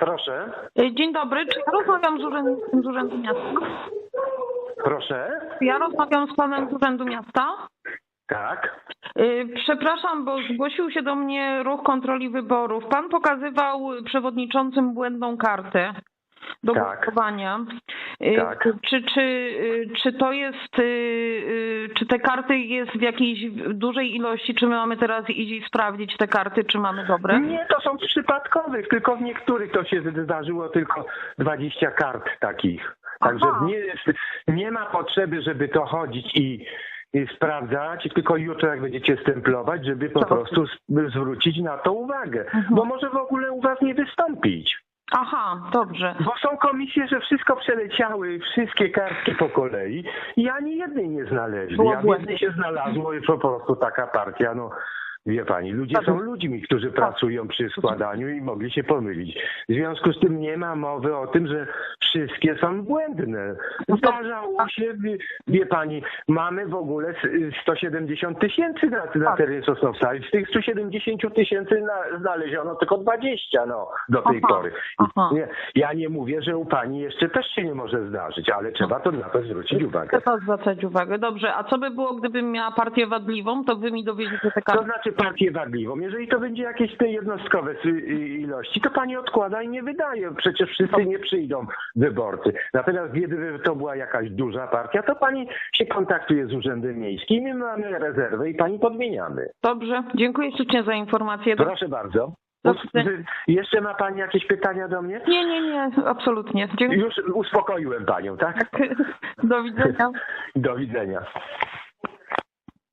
Proszę, Y, Dzień dobry, czy ja rozmawiam z urzędnikiem z Urzędu Miasta? proszę. Czy ja rozmawiam z panem z Urzędu Miasta? Tak, Y, Przepraszam, bo zgłosił się do mnie ruch kontroli wyborów. Pan pokazywał przewodniczącym błędną kartę do Tak. głosowania. Y, Tak. Czy, czy, y, czy to jest, y, czy te karty jest w jakiejś dużej ilości, czy my mamy teraz iść i sprawdzić te karty, czy mamy dobre? Nie, to są przypadkowych, tylko w niektórych to się zdarzyło tylko 20 kart takich. Także Aha. nie, nie ma potrzeby, żeby to chodzić i, sprawdzać, tylko jutro jak będziecie stemplować, żeby po Dobrze. prostu zwrócić na to uwagę. Mhm. Bo może w ogóle u was nie wystąpić. Aha, dobrze. Bo są komisje, że wszystko przeleciały, wszystkie kartki po kolei i ani jednej nie znaleźli. Było A w błędne. jednej się znalazło i po prostu taka partia, no wie pani, ludzie są ludźmi, którzy pracują przy składaniu i mogli się pomylić. W związku z tym nie ma mowy o tym, że wszystkie są błędne. Zdarzało się, wie, wie pani, mamy w ogóle s- 170 tysięcy na, na Tak. terenie Sosnowca i z tych 170 tysięcy na- znaleziono tylko 20 no, do tej Aha, pory. aha. Nie, ja nie mówię, że u pani jeszcze też się nie może zdarzyć, ale trzeba to na to zwrócić uwagę. Trzeba zwracać uwagę. Dobrze, a co by było, gdybym miała partię wadliwą, to wy mi dowiedziecie te To karty. znaczy partię wadliwą. Jeżeli to będzie jakieś te jednostkowe y- ilości, to pani odkłada i nie wydaje. Przecież wszyscy nie przyjdą wyborcy. Natomiast gdyby to była jakaś duża partia, to pani się kontaktuje z Urzędem Miejskim, my mamy rezerwę i pani podmieniamy. Dobrze, dziękuję ślicznie za informację. Proszę bardzo. Wy- Jeszcze ma pani jakieś pytania do mnie? Nie, nie, nie, absolutnie. Dziękuję. Już uspokoiłem panią, tak? Do widzenia. Do widzenia.